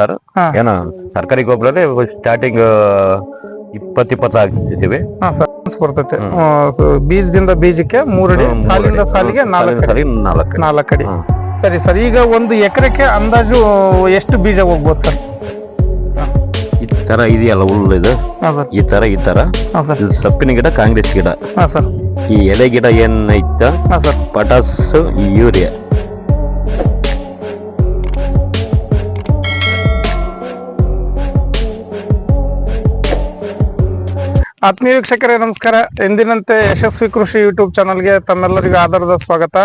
Sir. ಏನ ಸರ್ಕಾರಿ ಗೊಬ್ಬರನೇ starting ಇಪ್ಪತ್ ಇಪ್ಪತ್ತು ಹಾಕ್ತಿದ್ದೀವಿ ಬರ್ತೈತೆ. ಬೀಜದಿಂದ ಬೀಜಕ್ಕೆ ಮೂರಡಿ ಸಾಲಿಂದ. ಸಾಲಿಗೆ ನಾಲ್ಕು ಅಡಿ. ನಾಲ್ಕು ಅಡಿ ಹ್ಮ್. ಸರಿ ಸರ್ ಈಗ ಒಂದು ಎಕರೆಗೆ ಅಂದಾಜು ಎಷ್ಟು ಬೀಜ ಹೋಗ್ಬೋದು ಸರ್? ಈ ತರ ಇದೆಯಲ್ಲ ಹುಲ್ಲು ಇದು? ಈ ತರ ಈ ತರ? ಸೊಪ್ಪಿನ ಗಿಡ ಕಾಂಗ್ರೆಸ್ ಗಿಡ? ಈ ಎಲೆ ಗಿಡ ಏನ್ ಐತ? ಹಾ ಪಟಾಸ್ ಯೂರಿಯಾ. ಆತ್ಮೀಯ ವೀಕ್ಷಕರೇ, ನಮಸ್ಕಾರ. ಎಂದಿನಂತೆ ಯಶಸ್ವಿ ಕೃಷಿ ಯೂಟ್ಯೂಬ್ ಚಾನಲ್ಗೆ ತಮ್ಮೆಲ್ಲರಿಗೂ ಆಧಾರದ ಸ್ವಾಗತ.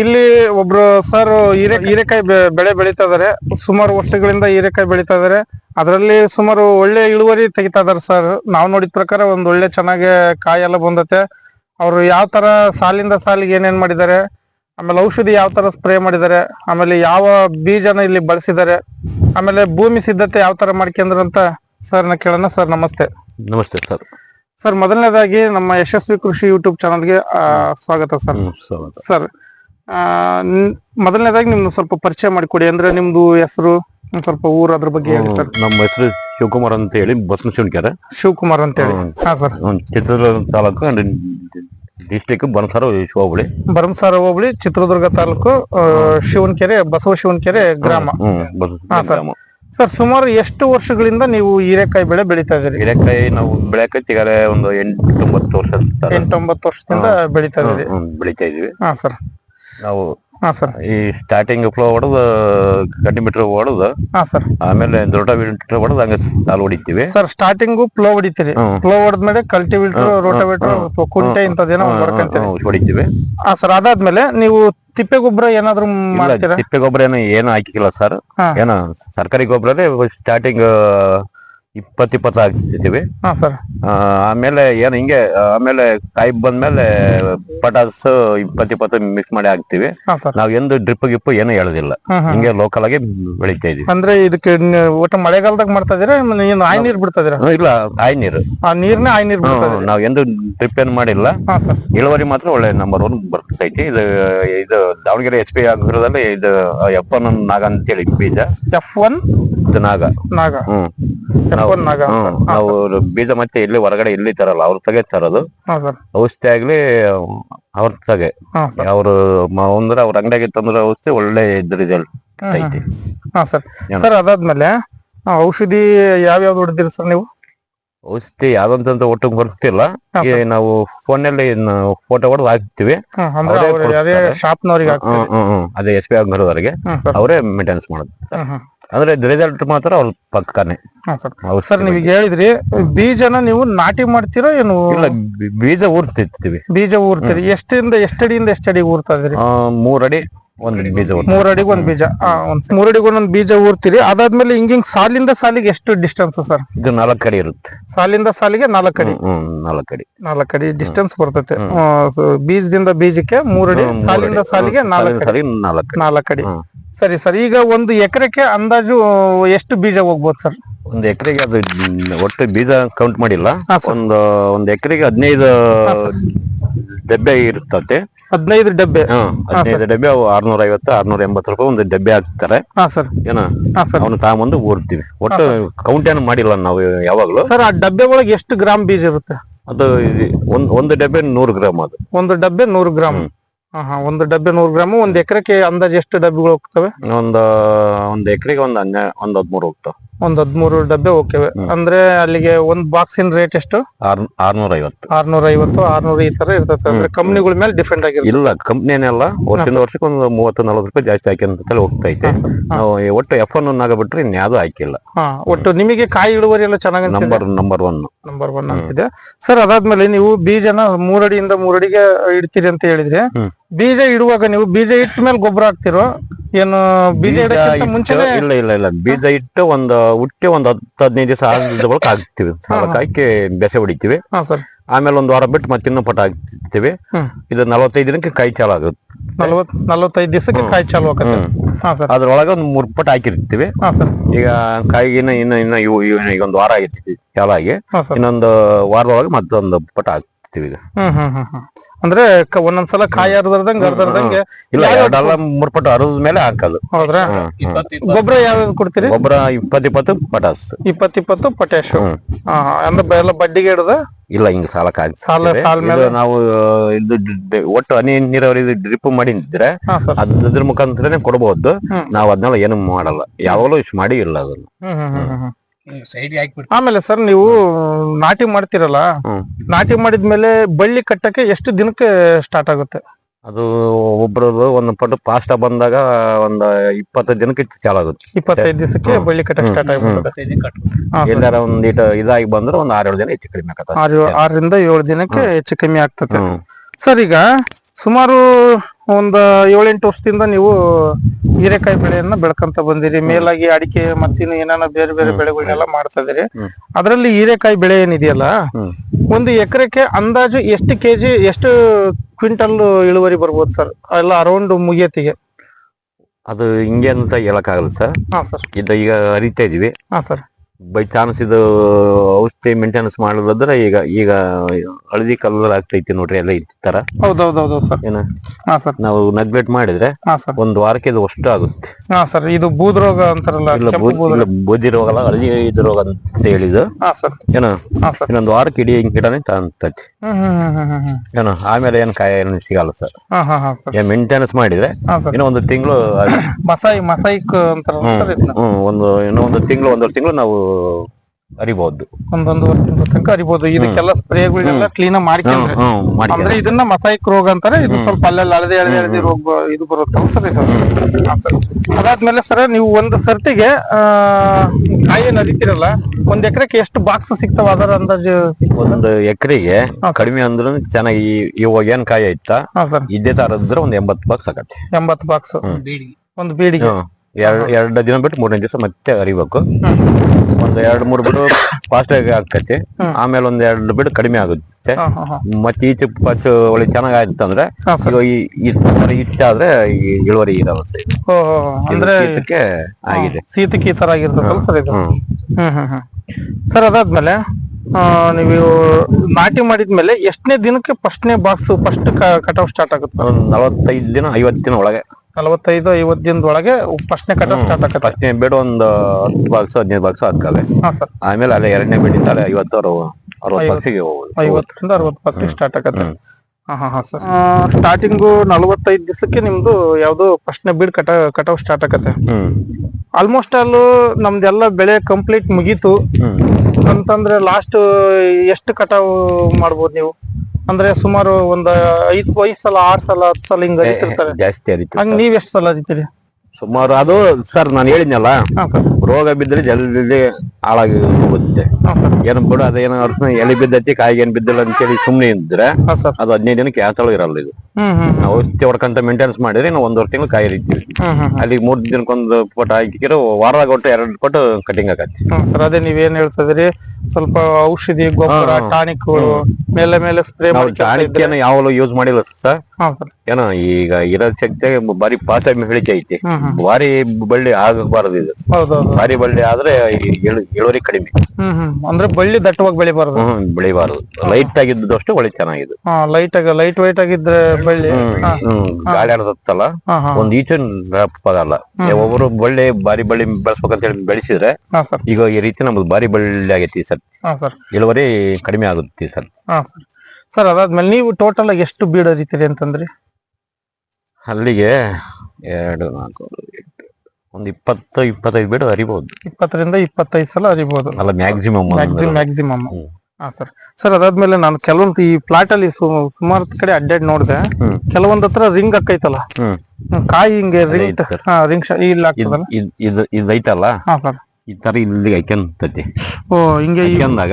ಇಲ್ಲಿ ಒಬ್ರು ಸರ್ ಹೀರೆ ಹೀರೆಕಾಯಿ ಬೆಳೆ ಬೆಳೀತಾ ಇದಾರೆ. ಸುಮಾರು ವರ್ಷಗಳಿಂದ ಹೀರೆಕಾಯಿ ಬೆಳೀತಾ ಇದಾರೆ. ಅದರಲ್ಲಿ ಸುಮಾರು ಒಳ್ಳೆ ಇಳುವರಿ ತೆಗಿತಾ ಇದಾರೆ ಸರ್. ನಾವು ನೋಡಿದ ಪ್ರಕಾರ ಒಂದು ಒಳ್ಳೆ ಚೆನ್ನಾಗಿ ಕಾಯಿ ಎಲ್ಲ ಬಂದತೆ. ಅವರು ಯಾವ ತರ ಸಾಲಿಂದ ಸಾಲಿಗೆ ಏನೇನ್ ಮಾಡಿದ್ದಾರೆ, ಆಮೇಲೆ ಔಷಧಿ ಯಾವ ತರ ಸ್ಪ್ರೇ ಮಾಡಿದ್ದಾರೆ, ಆಮೇಲೆ ಯಾವ ಬೀಜನ ಇಲ್ಲಿ ಬಳಸಿದ್ದಾರೆ, ಆಮೇಲೆ ಭೂಮಿ ಸಿದ್ಧತೆ ಯಾವ ತರ ಮಾಡ್ಕೊಂಡ್ರಂತ ಸರ್ ಸರ್ನ ಕೇಳೋಣ ಸರ್. ನಮಸ್ತೆ. ನಮಸ್ತೆ ಸರ್. ಸರ್ ಮೊದಲನೇದಾಗಿ ನಮ್ಮ ಯಶಸ್ವಿ ಕೃಷಿ ಯೂಟ್ಯೂಬ್ ಚಾನಲ್ಗೆ ಸ್ವಾಗತ ಸರ್. ಸ್ವಾಗತ. ಸರ್ ಮೊದಲನೇದಾಗಿ ನಿಮ್ದು ಸ್ವಲ್ಪ ಪರಿಚಯ ಮಾಡಿಕೊಡಿ. ಅಂದ್ರೆ ನಿಮ್ದು ಹೆಸರು ಸ್ವಲ್ಪ ಊರು ಅದ್ರ ಬಗ್ಗೆ ಹೇಳಿ ಸರ್. ನಮ್ಮ ಹೆಸರು ಶಿವಕುಮಾರ್ ಅಂತ ಹೇಳಿ ಬಸವನಶಿವನ್ಕೆರೆ ಶಿವಕುಮಾರ್ ಅಂತ ಹೇಳಿ. ಹಾ ಸರ್. ಚಿತ್ರದುರ್ಗ ತಾಲೂಕು ಡಿಸ್ಟ್ರಿಕ್ ಬನಸಾರ ಹೋಬಳಿ ಭರಮಸಾರ ಹೋಬಳಿ ಚಿತ್ರದುರ್ಗ ತಾಲೂಕು ಶಿವನ್ ಶಿವನಕೆರೆ ಬಸವ ಶಿವನಕೆರೆ ಗ್ರಾಮ. ಹಾ, ಸರ್. ಸರ್ ಸುಮಾರು ಎಷ್ಟು ವರ್ಷಗಳಿಂದ ನೀವು ಹೀರೆಕಾಯಿ ಬೆಳೆ ಬೆಳೀತಾ ಇದ್ದೀರಿ? ಹೀರೆಕಾಯಿ ನಾವು ಬೆಳೆಯಕತ್ತಿಗಾರೆ ಒಂದು ಎಂಟೊಂಬತ್ತು ವರ್ಷ. ಎಂಟೊಂಬತ್ತು ವರ್ಷದಿಂದ ಬೆಳೀತಾ ಇದ್ದೀರಿ. ಹ್ಮ್, ಬೆಳಿತಾ ಇದೀವಿ ಹಾ ಸರ್. ನಾವು ಹಾ ಸರ್. ಈ ಸ್ಟಾರ್ಟಿಂಗ್ ಫ್ಲೋ ಹೊಡೆದು ಗಡ್ಡಿ ಮೀಟರ್ ಹೊಡೆದು ಹಾ ಸರ್. ಆಮೇಲೆ ದೊಡ್ಡ ಹೊಡೆದು ಹಂಗ ಸಾಲು ಹೊಡಿತೀವಿ. ಸರ್ ಸ್ಟಾರ್ಟಿಂಗು ಫ್ಲೋ ಹೊಡಿತೀರಿ. ಫ್ಲೋ ಪ್ಲೋ ಹೊಡೆದ್ಮೇಲೆ ಕಲ್ಟಿವೇಟರ್ ರೋಟೋವೇಟರ್ ಕುಂಟೆ ಇಂಥದ್ದೇನೋ ಹ್ಮ್, ಹೊಡಿತೀವಿ. ಹಾ ಸರ್ ಅದಾದ್ಮೇಲೆ ನೀವು ತಿಪ್ಪೆ ಗೊಬ್ಬರ ಏನಾದ್ರು ಮಾಡ್ತೀರಾ? ತಿಪ್ಪೆ ಗೊಬ್ಬರ ಏನು ಏನು ಹಾಕಿಲ್ಲ ಸರ್. ಏನೋ ಏನ ಸರ್ಕಾರಿ ಗೊಬ್ಬರ ಸ್ಟಾರ್ಟಿಂಗ್ ಇಪ್ಪತ್ ಇಪ್ಪತ್ತು ಹಾಕ್ತಿದ್ದೀವಿ ಹಾ ಸರ್. ಆಮೇಲೆ ಏನ್ ಹಿಂಗೆ ಆಮೇಲೆ ಕಾಯಿ ಬಂದ್ಮೇಲೆ ಪಟಾಸ್ ಇಪ್ಪತ್ ಇಪ್ಪತ್ತು ಮಿಕ್ಸ್ ಮಾಡಿ ಹಾಕ್ತಿವಿ. ಹಾ ಸರ್. ನಾವ್ ಎಂದು ಡ್ರಿಪ್ ಗಿಪ್ ಏನು ಹೇಳೋದಿಲ್ಲ. ಹಿಂಗೆ ಲೋಕಲ್ ಆಗಿ ಬೆಳಿತಾ ಇದೀವಿ. ಅಂದ್ರೆ ಇದಕ್ಕೆ ನ- ಒಟ್ಟು ಮಳೆಗಾಲದಾಗ ಮಾಡ್ತಾ ಇದೀರಾ ಏನು ಆಯ್ ನೀರ್ ಬಿಡ್ತಾ ಇದೀರಾ? ಹ್ಮ್, ಇಲ್ಲ ಆಯ್ ನೀರು. ಆ ನೀರ್ನೇ ಆಯ್ ನೀರ್ ಬಿಡ್ತಾ ಇದೀರಾ? ನಾವ್ ಎಂದು ಡ್ರಿಪ್ ಏನ್ ಮಾಡಿಲ್ಲ. ಹಾ ಸರ್. ಇಳುವರಿ ಮಾತ್ರ ಒಳ್ಳೆ ನಂಬರ್ ಒನ್ ಬರ್ತೈತಿ. ಇದು ಇದು ದಾವಣಗೆರೆ ಎಸ್ ಪಿ ಆಗಿರೋದ್ರಲ್ಲಿ ಇದು ಎಫ್ ಒನ್ ನಾಗ ಅಂತೇಳಿ ಬೀಜ. ಎಫ್ ಒನ್ ಇದು ನಾಗ. ನಾಗ. ಹ್ಮ್. ಎಫ್ ನಾಗ. ಹ್ಮ್. ನಾವು ಬೀಜ ಮತ್ತೆ ಇಲ್ಲಿ ಹೊರಗಡೆ ಇಲ್ಲಿ ತರಲ್ಲ ಅವ್ರ ತಗೆ ತರೋದು. ಹಾ ಸರ್. ಔಷಧಿ ಆಗ್ಲಿ ಅವ್ರ ತಗೆ. ಹಾ ಸರ್. ಅವ್ರು ಮ- ಅಂದ್ರೆ ಅವ್ರ ಅಂಗಡಿಯಾಗೆ ತಂದ್ರೆ ಔಷಧಿ ಒಳ್ಳೆ ಇದ್ರ ರಿಸಲ್ಟ್ ಐತಿ. ಹಾ ಸರ್. ಏನು? ಸರ್ ಅದಾದ್ಮೇಲೆ ಆ, ಔಷಧಿ ಯಾವ್ಯಾವ್ದು ಹೊಡೆದಿರಿ ಸರ್ ನೀವು? ಔಷಧಿ ಯಾವ್ದಂತ ಒಟ್ಟಿಗೆ ಬರ್ತಿಲ್ಲ. ಹಾ, ಈ ನಾವು ಫೋನಲ್ಲಿ ಫೋಟೋ ಹೊಡೆದು ಹಾಕ್ತಿವಿ. ಶಾಪ್ ಅಂದ್ರೆ ಅವ್ರೇ ಅವ್ರು ಯಾರೇ ಕೊಡ್ತಾರೆ. ಶಾಪ್ನವ್ರಿಗೆ ಹ್ಮ್, ಹಾಕ್ತೀರಿ. ಹ್ಮ್, ಹ್ಮ್. ಅದೇ ಎಸ್ ಬಿ ಆಗಿರೋದವರೆಗೆ ಹ್ಮ್ ಸರ್. ಅವರೇ ಮೇಂಟೆನೆನ್ಸ್ ಮಾಡೋದು. ಅಂದ್ರೆ ರಿಸಲ್ಟ್ ಮಾತ್ರ ಅವ್ರ ಪಕ್ಕನೆ. ಹಾ ಸರ್. ನೀವು ಈಗ ಹೇಳಿದ್ರಿ ಬೀಜನ ನೀವು ನಾಟಿ ಮಾಡ್ತೀರಾ ಏನು? ಇಲ್ಲ ಬಿ- ಬೀಜ ಊರ್ತಿರ್ತೀವಿ. ಬೀಜ ಊರ್ತೀರಿ. ಎಷ್ಟರಿಂದ ಎಷ್ಟಡಿಯಿಂದ ಎಷ್ಟಡಿ ಊರ್ತಾ ಇದ್ರಿ ಆ, ಮೂರಡಿ ಒಂದು ಬೀಜ ಊರ್ತೀವಿ. ಮೂರ್ ಅಡಿಗೆ ಒಂದ್ ಬೀಜ. ಆ, ಒಂದ್ ಮೂರ್ ಅಡಿಗೆ ಒಂದೊಂದ್ ಬೀಜ ಊರ್ತೀರಿ. ಅದಾದ್ಮೇಲೆ ಹಿಂಗಿಂಗ್ ಸಾಲಿಂದ ಸಾಲಿಗೆ ಎಷ್ಟು ಡಿಸ್ಟೆನ್ಸ್ ಸರ್? ಇದು ನಾಲ್ಕಡಿ ಇರುತ್ತೆ. ಸಾಲಿಂದ ಸಾಲಿಗೆ ನಾಲ್ಕಡಿ. ಅಡಿ ಹ್ಮ್, ಹ್ಮ್ ನಾಲ್ಕು ಅಡಿ ನಾಲ್ಕು ಅಡಿ ಡಿಸ್ಟೆನ್ಸ್ ಬರ್ತೈತೆ ಆ, so ಬೀಜದಿಂದ ಬೀಜಕ್ಕೆ ಮೂರಡಿ ಸಾಲಿಂದ ಸಾಲಿಗೆ ನಾಲ್ಕಡಿ. ನಾಲ್ಕಡಿ. ಸಾಲಿನ ಅಡಿ ಹ್ಮ್. ಸರಿ ಸರ್ ಈಗ ಒಂದು ಎಕರೆಗೆ ಅಂದಾಜು ಎಷ್ಟು ಬೀಜ ಹೋಗ್ಬೋದು ಸರ್? ಒಂದು ಎಕರೆಗೆ ಅದು ಒಟ್ಟು ಬೀಜ ಕೌಂಟ್ ಮಾಡಿಲ್ಲ. ಒಂದು ಒಂದು ಎಕರೆಗೆ ಹದಿನೈದು ಡಬ್ಬೆ ಇರುತ್ತೆ ಹದಿನೈದು ಡಬ್ಬೆ. ಹದಿನೈದು ಡಬ್ಬೆ ಆರ್ನೂರ ಐವತ್ತು ಆರ್ನೂರ ಎಂಬತ್ತು ರೂಪಾಯಿ ಒಂದು ಡಬ್ಬೆ ಹಾಕ್ತಾರೆ. ಹಾ ಸರ್. ಏನ ಅವನು ತಗೊಂಬಂದು ಊರ್ತೀವಿ. ಒಟ್ಟು ಕೌಂಟ್ ಏನು ಮಾಡಿಲ್ಲ ನಾವು ಯಾವಾಗಲೂ. ಸರ್ ಆ ಡಬ್ಬೆ ಒಳಗೆ ಎಷ್ಟು ಗ್ರಾಮ್ ಬೀಜ ಇರುತ್ತೆ? ಅದು ಒಂದು ಒಂದು ಡಬ್ಬೆ ನೂರು ಗ್ರಾಮ್ ಅದು. ಒಂದು ಡಬ್ಬೆ ನೂರು ಗ್ರಾಮ್. ಹಾ ಒಂದು ಡಬ್ಬೆ ನೂರು ಗ್ರಾಮ್ ಒಂದ್ ಎಕರೆಗೆ ಅಂದಾಜು ಎಷ್ಟು ಡಬ್ಬಿಗಳು ಹೋಗ್ತವೆ? ಒಂದು ಒಂದ್ ಎಕರೆಗೆ ಒಂದ್ ಹನ್ನೆ ಒಂದ್ ಹದ್ಮೂರು ಹೋಗ್ತಾವ. ಒಂದ್ ಹದ್ಮೂರು ಡಬ್ಬೆ ಹೋಗ್ತವೆ. ಅಂದ್ರೆ ಅಲ್ಲಿಗೆ ಒಂದ್ ಬಾಕ್ಸಿನ ರೇಟ್ ಎಷ್ಟು? ಆರ್ ಆರ್ನೂರ ಐವತ್ತು ಆರ್ನೂರ ಐವತ್ತು ಆರ್ನೂರ ಈ ತರ ಇರ್ತದೆ ಅಂದ್ರೆ ಕಂಪ್ನಿಗಳ ಮೇಲೆ ಡಿಫೆಂಡ್ ಆಗಿರುತ್ತೆ. ಇಲ್ಲ ಕಂಪ್ನಿನೆಲ್ಲ ವರ್ಷದಿಂದ ವರ್ಷಕ್ಕೆ ಒಂದು ಮೂವತ್ತು ನಲವತ್ತು ರೂಪಾಯಿ ಜಾಸ್ತಿ ಹಾಕಿ ಹೋಗ್ತೈತೆ. ನಾವು ಈ ಒಟ್ಟು ಎಫ್ ಒನ್ ಒನ್ ಬಿಟ್ರೆ ಇನ್ಯಾವುದು ಹಾಕಿಲ್ಲ. ಒಟ್ಟು ನಿಮಗೆ ಕಾಯಿ ಇಳುವರಿ ಎಲ್ಲ ಚೆನ್ನಾಗಿ number number one number one ಅನ್ಸಿದೆ. Sir ಅದಾದ್ಮೇಲೆ ನೀವು ಬೀಜನ ಮೂರಡಿಯಿಂದ ಮೂರಡಿಗೆ ಇಡ್ತೀರಿ ಅಂತ ಹೇಳಿದ್ರೆ. ಬೀಜ ಇಡುವಾಗ ನೀವು ಬೀಜ ಇಟ್ಟ ಮೇಲೆ ಗೊಬ್ಬರ ಹಾಕ್ತಿರೋ? ಏನು ಬೀಜ ಇಡಕ್ಕಿಂತ ಮುಂಚೆನೆ ಇಲ್ಲ ಇಲ್ಲ ಇಲ್ಲ. ಬೀಜ ಇಟ್ಟು ಒಂದು ಹುಟ್ಟಿ ಒಂದು ಹತ್ತು ಹದಿನೈದು ದಿವಸ ಆದ ಬಳಿಕ ಹಾಕ್ತಿವಿ. ಹಾಕಿ ಬೆಸೆ ಹೊಡಿತೀವಿ. ಆಮೇಲೆ ಒಂದು ವಾರ ಬಿಟ್ಟು ಮತ್ತೆ ಇನ್ನೂ ಪಟ ಹಾಕ್ತಿವಿ. ಇದು ನಲವತ್ತೈದು ದಿನಕ್ಕೆ ಕಾಯಿ ಚಾಲು ಆಗುತ್ತೆ. ನಲ್ವತ್ ನಲವತ್ತೈದು ದಿವಸಕ್ಕೆ ಕಾಯಿ ಚಾಲು ಆಗುತ್ತೆ. ಅದ್ರೊಳಗೆ ಒಂದು ಮೂರ್ ಪಟ ಹಾಕಿರ್ತೀವಿ. ಈಗ ಕಾಯಿ ಇನ್ನ ಇನ್ನ ಇನ್ನ ಈಗ ಒಂದು ವಾರ ಆಗಿರ್ತೀವಿ ಚಾಲಾಗಿ. ಇನ್ನೊಂದು ವಾರದೊಳಗೆ ಮತ್ತೊಂದು ಪಟ ಹಾಕ್ತಿವಿ. ಹಾಕ್ತಿವಿ ಈಗ. ಅಂದ್ರೆ ಒಂದೊಂದ್ಸಲ ಕಾಯಿ ಅರ್ಧರ್ದಂಗ ಅರ್ಧರ್ದಂಗೆ ಇಲ್ಲ ಎರಡಲ್ಲ ಮೂರ್ ಪಟ್ಟು ಮೇಲೆ ಹಾಕೋದು. ಹೌದ್ರಾ. ಗೊಬ್ಬರ ಯಾವ್ದು ಕೊಡ್ತೀರಿ? ಗೊಬ್ಬರ ಇಪ್ಪತ್ ಇಪ್ಪತ್ತು ಪಟಾಸ್ ಇಪ್ಪತ್ ಇಪ್ಪತ್ತು ಪೊಟ್ಯಾಶ್. ಅಂದ್ರೆ ಎಲ್ಲ ಬಡ್ಡಿಗೆ ಇಡದ ಇಲ್ಲ ಹಿಂಗ ಸಾಲ ಇದು ನಾವು ಇದು ಒಟ್ಟು ಹನಿ ನೀರಾವರಿ ಡ್ರಿಪ್ ಮಾಡಿದ್ರೆ ಅದ್ರ ಮುಖಾಂತರನೇ ಕೊಡ್ಬೋದು. ಹ್ಮ್. ನಾವ್ ಅದನ್ನೆಲ್ಲ ಏನು ಮಾಡಲ್ಲ. ಯಾವಾಗಲೂ ಇಷ್ಟು ಮಾಡಿ ಇಲ್ಲ ಅದನ್ನ. ಆಮೇಲೆ ಸರ್ ನೀವು ನಾಟಿ ಮಾಡ್ತೀರಲ್ಲ. ನಾಟಿ ಮಾಡಿದ್ಮೇಲೆ ಬಳ್ಳಿ ಕಟ್ಟಕ್ಕೆ ಎಷ್ಟು ದಿನಕ್ಕೆ ಸ್ಟಾರ್ಟ್ ಆಗುತ್ತೆ? ಅದು ಒಬ್ಬರದು ಒಂದು ಪಟ್ಟು ಪಾಸ್ಟ ಬಂದಾಗ ಒಂದು ಇಪ್ಪತ್ತು ದಿನಕ್ಕೆ ಚಾಲ ಆಗುತ್ತೆ. ಇಪ್ಪತ್ತೈದು ದಿವಸಕ್ಕೆ ಬಳ್ಳಿ ಕಟ್ಟಕ್ಕೆ ಸ್ಟಾರ್ಟ್ ಆಗುತ್ತೆ. ಎಲ್ಲಾರ ಒಂದ್ ಇಟ ಇದಾಗಿ ಬಂದ್ರೆ ಒಂದ್ ಆರೇಳು ದಿನ ಹೆಚ್ಚು ಕಡಿಮೆ ಆಗತ್ತೆ ಆರು ಆರರಿಂದ ಏಳು ದಿನಕ್ಕೆ ಹೆಚ್ಚು ಕಮ್ಮಿ ಆಗ್ತದೆ. ಸರ್ ಈಗ ಸುಮಾರು ಒಂದ್ ಏಳೆಂಟು ವರ್ಷದಿಂದ ನೀವು ಹೀರೆಕಾಯಿ ಬೆಳೆಯನ್ನ ಬೆಳ್ಕೊಂತ ಬಂದಿರಿ. ಮೇಲಾಗಿ ಅಡಿಕೆ ಮತ್ತಿನ್ನು ಏನಾನ ಬೇರೆ ಬೇರೆ ಬೆಳೆಗಳನ್ನೆಲ್ಲ ಮಾಡ್ತಾ ಇದೀರಿ. ಅದರಲ್ಲಿ ಹೀರೆಕಾಯಿ ಬೆಳೆ ಏನಿದೆಯಲ್ಲ. ಒಂದು ಎಕರೆಕ್ಕೆ ಅಂದಾಜು ಎಷ್ಟು ಕೆಜಿ ಎಷ್ಟು ಕ್ವಿಂಟಲ್ ಇಳುವರಿ ಬರ್ಬೋದು ಸರ್? ಎಲ್ಲ ಅರೌಂಡ್ ಮುಗಿಯತಿಗೆ ಅದು ಹಿಂಗೆ ಅಂತ ಹೇಳಕ್ಕಾಗಲ್ಲ ಸರ್. ಹಾ ಸರ್. ಇದು ಈಗ ಅರಿತಾ ಇದೀವಿ. ಹಾ ಸರ್. ಬೈ ಚಾನ್ಸ್ ಇದು ಔಷಧಿ ಮೇಂಟೆನೆನ್ಸ್ ಮಾಡೋದಾದ್ರೆ ಈಗ ಈಗ ಹಳದಿ ಕಲರ್ ಆಗ್ತೈತಿ ನೋಡ್ರಿ ಎಲ್ಲ ಈ ತರ. ಹೌದೌದೌದು ಸರ್. ಏನ? ಹಾ ಸರ್. ನಾವು ನೆಗ್ಲೆಕ್ಟ್ ಮಾಡಿದ್ರೆ ಹಾ ಸರ್. ಒಂದ್ ವಾರಕ್ಕೆ ಇದು ಅಷ್ಟು ಆಗುತ್ತೆ. ಹಾ ಸರ್ ಇದು ಬೂದ್ ರೋಗ ಅಂತಾರಲ್ಲ ಇಲ್ಲ ಕೆಂಪು ಬೂದಿ ಬೂದ್ ಇಲ್ಲ ಬೂದಿ ರೋಗ ಅಲ್ಲ ಹಳದಿ ಇದು ರೋಗ ಅಂತ ಹೇಳಿದ್ದು. ಹಾ ಸರ್. ಏನೋ? ಹಾ ಸರ್. ಇನ್ನೊಂದು ವಾರಕ್ಕೆ ಇಡೀ ಗಿಡನೇ ತಂತೈತಿ. ಏನೋ ಹ್ಮ್ ಹ್ಮ್ ಹ್ಮ್ ಹ್ಮ್ ಹ್ಮ್. ಏನು? ಆಮೇಲೆ ಏನ್ ಕಾಯಿ ಏನು ಸಿಗಲ್ಲ ಸರ್. ಹಾ ಹಾ ಹಾ ಸರ್. ಏನ್ ಮೇಂಟೆನೆನ್ಸ್ ಮಾಡಿದ್ರೆ ಹಾ ಸರ್. ಇನ್ನೂ ಒಂದು ತಿಂಗಳು ಮಸಾಯಿ ಮಸಾಯಿಕ್ ಅಂತಾರಲ್ಲ ಸರ್ ಇದನ್ನ. ಹ್ಮ್ ಒಂದು ಇನ್ನೂ ಒಂದು ತಿಂಗಳು ಒಂದೂವರೆ ತಿಂಗಳು ನಾವು ಅರಿಬಹುದು ಒಂದೊಂದು ವರ್ಷದ ತನಕ ಅರಿಬಹುದು ಇದಕ್ಕೆಲ್ಲ ಸ್ಪ್ರೇಗಳಿಗೆಲ್ಲ ಕ್ಲೀನ್ ಮಾಡ್ಕೊಂಡ್ರೆ. ಅಂದ್ರೆ ಇದನ್ನ ಮಸಾಯಿಕ್ ರೋಗ ಅಂತಾರೆ. ಇದು ಸ್ವಲ್ಪ ಅಲ್ಲೆಲ್ಲ ಅಳದಿ ಅಳದಿ ಅಳದಿ ರೋಗ ಇದು ಬರುತ್ತೆ ಸರ್ ಸರ್. ಅದಾದ್ಮೇಲೆ ಸರ್ ನೀವು ಒಂದು ಸರ್ತಿಗೆ ಕಾಯಿ ಅದಿತಿರಲ್ಲ ಒಂದ್ ಎಕರೆಗೆ ಎಷ್ಟು ಬಾಕ್ಸ್ ಸಿಗ್ತಾವ ಅದರ ಅಂದಾಜು? ಒಂದ್ ಎಕರೆಗೆ. ಕಡಿಮೆ ಅಂದ್ರೆ ಚೆನ್ನಾಗಿ ಇವಾಗ ಏನ್ ಕಾಯಿ ಐತಾ ಇದೇ ತರ ಇದ್ರೆ ಒಂದ್ ಎಂಬತ್ತು ಬಾಕ್ಸ್ ಆಗತ್ತೆ. ಎಂಬತ್ತು ಬಾಕ್ಸ್ ಒಂದ್ ಬೀಡಿಗೆ. ಎರಡ್ ಎರಡು ದಿನ ಬಿಟ್ಟು ಮೂರನೇ ದಿವಸ ಮತ್ತೆ ಅರಿಬೇಕು ಒಂದು ಎರಡ್ ಮೂರ್ ಬಿಡು ಫಾಸ್ಟ್ ಆಗಿ ಆಗ್ತೈತಿ. ಆಮೇಲೆ ಒಂದ್ ಎರಡು ಬಿಡು ಕಡಿಮೆ ಆಗುತ್ತೆ. ಮತ್ತೆ ಈಚೆ ಪಚ್ಚು ಒಳ್ಳೆ ಚೆನ್ನಾಗ್ ಆಯ್ತು ಅಂದ್ರೆ ಈ- ತರ ಇಟ್ಟಾದ್ರೆ ಈ ಇಳುವರಿ ಇದಾವೆ. ಅಂದ್ರೆ ಇದಕ್ಕೆ ಆಗಿದೆ. ಸೀತಕ್ಕೆ ಈ ತರ ಆಗಿರ್ತದಲ್ಲ ಸರ್ ಇದು? ಸರ್ ಅದಾದ್ಮೇಲೆ ನೀವು ನಾಟಿ ಮಾಡಿದ್ಮೇಲೆ ಎಷ್ಟನೇ ದಿನಕ್ಕೆ ಫಸ್ಟ್ನೇ ಬಾಕ್ಸ್ ಫಸ್ಟ್ ಕಟಾವ್ ಸ್ಟಾರ್ಟ್ ಆಗುತ್ತೆ? ಒಂದ್ ನಲವತ್ತೈದು ದಿನ ಐವತ್ತು ದಿನ ಒಳಗೆ. ನಲವತ್ತೈದು ಐವತ್ತು ದಿನದೊಳಗೆ ಫಸ್ಟ್ನೇ ಕಟಾವ್ ಸ್ಟಾರ್ಟ್ ಆಗುತ್ತೆ ಫಸ್ಟ್ನೇ ಬೇಡ ಒಂದು ಹತ್ತು ಬಾಕ್ಸ್ ಹದಿನೈದು ಬಾಕ್ಸ್ ಹಾಕವೆ ಹಾ ಸರ್. ಆಮೇಲೆ ಅಲ್ಲೇ ಎರಡನೇ ಬೇಡಿಂದ ಅಲ್ಲೇ ಐವತ್ತು ಅರವತ್ತು ಬಾಕ್ಸಿಗೆ ಹೋಗುದು ಐವತ್ತರಿಂದ ಅರವತ್ತು ಬಾಕ್ಸಿಗೆ ಸ್ಟಾರ್ಟ್ ಆಗತ್ತೆ. ಹಾ ಹಾ ಹಾ ಸರ್. ಸ್ಟಾರ್ಟಿಂಗು ನಲವತ್ತೈದು ದಿವಸಕ್ಕೆ ನಿಮ್ದು ಯಾವ್ದು ಫಸ್ಟ್ನೇ ಬೀಡ್ ಕಟ ಕಟಾವ್ ಸ್ಟಾರ್ಟ್ ಆಗತ್ತೆ ಆಲ್ಮೋಸ್ಟ್ ಅಲ್ಲೂ ನಮ್ದೆಲ್ಲ ಬೆಳೆ ಕಂಪ್ಲೀಟ್ ಮುಗೀತು. ಅಂತಂದ್ರೆ ಲಾಸ್ಟ್ ಎಷ್ಟು ಕಟಾವು ಮಾಡ್ಬೋದು ನೀವು? ಅಂದ್ರೆ ಸುಮಾರು ಒಂದ್ ಐದ್ ಐದ್ ಸಲ ಆರ್ ಸಲ ಹತ್ತು ಸಲ ಹಿಂಗ್ ಅರಿತಿರ್ತಾರೆ. ಜಾಸ್ತಿ ಹಂಗ ನೀವ್ ಎಷ್ಟ್ ಸಲ ಅರಿತೀರಿ? ಸುಮಾರು ಅದು ಸರ್ ನಾನು ಹೇಳಿದ್ನಲ್ಲ ಹಾ ಸರ್. ರೋಗ ಬಿದ್ದರೆ ಜಲ್ದಿ ಹಾಳಾಗಿ ಹೋಗುತ್ತೆ. ಹಾ ಸರ್. ಏನು ಬಿಡು ಅದೇನೋ ಅರ್ಥ ಎಲೆ ಬಿದ್ದೈತಿ ಕಾಯಿಗೆ ಏನು ಬಿದ್ದಿಲ್ಲ ಅಂತೇಳಿ ಸುಮ್ಮನೆ ಇದ್ರೆ ಹಾ ಸರ್. ಅದು ಹದಿನೈದು ದಿನಕ್ಕೆ ಯಾವ ಇರಲ್ಲ ಇದು. ಹ್ಮ್ ಹ್ಮ್ ನಾವು ಔಷಧಿ ಹೊಡ್ಕೊಂತ ಮೇಂಟೆನೆನ್ಸ್ ಮಾಡಿದ್ರೆ ನಾವು ಒಂದೂವರೆ ತಿಂಗಳು ಕಾಯಿ ಇರ್ತೀವಿ. ಹ್ಮ್ ಹ್ಮ್ ಹ್ಮ್. ಅಲ್ಲಿ ಮೂರು ದಿನಕ್ಕೊಂದು ಫೋಟೋ ಹಾಕಿರೋ ವಾರದಾಗ ಒಟ್ಟು ಎರಡು ಕೊಟ್ಟು ಕಟಿಂಗ್ ಆಗತ್ತೆ. ಹ್ಮ್ ಸರ್ ಅದೇ ನೀವೇನ್ ಹೇಳ್ತದ್ರಿ ಸ್ವಲ್ಪ ಔಷಧಿ ಗೊಬ್ಬರ ಹಾ. ಟಾನಿಕ್ಗಳು ಮೇಲೆ ಮೇಲೆ ಸ್ಪ್ರೇ ನಾವು ಮಾಡಿ ಚಾಣಕ್ಯನ ಯಾವಾಗಲೂ ಯೂಸ್ ಮಾಡಿಲ್ಲ ಸರ್. ಹಾ ಸರ್. ಏನೋ ಈಗ ಇರೋ ಶಕ್ತಿ ಬಾರಿ ಪಾಸ್ ಆಗಿ ಹೇಳಿಕೆ ಐತಿ ಹ್ಮ್. ಭಾರಿ ಬಳ್ಳಿ ಆಗಬಾರದು ಇದು. ಹೌದೌದು ಭಾರಿ ಬಳ್ಳಿ ಆದ್ರೆ ಈ ಇಳು- ಇಳುವರಿ ಕಡಿಮೆ. ಹ್ಮ್ ಹ್ಮ್. ಅಂದ್ರೆ ಬಳ್ಳಿ ದಟ್ಟವಾಗಿ ಬೆಳಿಬಾರದು. ಹ್ಮ್ ಬೆಳಿಬಾರದು. ಲೈಟ್ ಆಗಿದ್ದಷ್ಟು ಒಳ್ಳೆ ಚೆನ್ನಾಗಿದೆ ಹಾ ಲೈಟ್ ಆಗ ಲೈಟ್ ವೈಟ್ ಆಗಿದ್ರೆ ಬಳ್ಳಿ ಹ್ಮ್ ಹಾ. ಹ್ಮ್ ಗಾಳಿ ಆಡದತ್ತಲ್ಲ ಹಾ ಹಾ. ಒಂದ್ ಈಚೆ ಆಗಲ್ಲ ಒಬ್ಬರು ಬಳ್ಳಿ ಭಾರಿ ಬಳ್ಳಿ ಬೆಳೆಸ್ಬೇಕಂತ ಹೇಳಿ ಬೆಳೆಸಿದ್ರೆ ಹಾ ಸರ್. ಈಗ ಈ ರೀತಿ ನಮ್ದು ಬಾರಿ ಬಳ್ಳಿ ಆಗೈತಿ ಸರ್. ಹಾ ಸರ್. ಇಳುವರಿ ಕಡಿಮೆ ಆಗುತ್ತೆ ಸರ್. ಹಾ ಸರ್. ಸರ್ ಅದಾದ್ಮೇಲೆ ನೀವು ಟೋಟಲ್ ಆಗಿ ಎಷ್ಟು ಬೀಡ ಹರಿತೀರಿ ಅಂತಂದ್ರಿ? ಅಲ್ಲಿಗೆ ಎರಡು ನಾಲ್ಕು ಎಂಟು ಒಂದು ಇಪ್ಪತ್ತು ಇಪ್ಪತ್ತೈದು ಬೇಡ ಹರಿಬಹುದು ಇಪ್ಪತ್ತರಿಂದ ಇಪ್ಪತ್ತೈದು ಸಲ ಹರಿಬಹುದು ಅಲ್ಲ ಮ್ಯಾಕ್ಸಿಮಮ್ ಮ್ಯಾಕ್ಸಿಮಮ್. ಹಾ ಸರ್. ಸರ್ ಅದಾದ್ಮೇಲೆ ನಾನು ಕೆಲವೊಂದು ಈ ಪ್ಲಾಟ್ ಅಲ್ಲಿ ಸುಮಾರು ಕಡೆ ಅಡ್ಡಾಡ್ ನೋಡಿದೆ. ಕೆಲವೊಂದ್ ಹತ್ರ ರಿಂಗ್ ಹ್ಮ್, ಕಾಯಿ ಹಿಂಗೆ ರಿಂಗ್ ರಿಂಗ್ ಇಲ್ಲ ಆಗ್ತದಲ್ಲ ಇದ್- ಇದ್ ಇದ್ ಐತಲ್ಲ? ಹಾ ಸರ್. ಈ ತರ ಇಲ್ಲಿ ಐಕಂತತಿ ಓ ಹಿಂಗೆ ಅಂದಾಗ ಐಕಂದಾಗ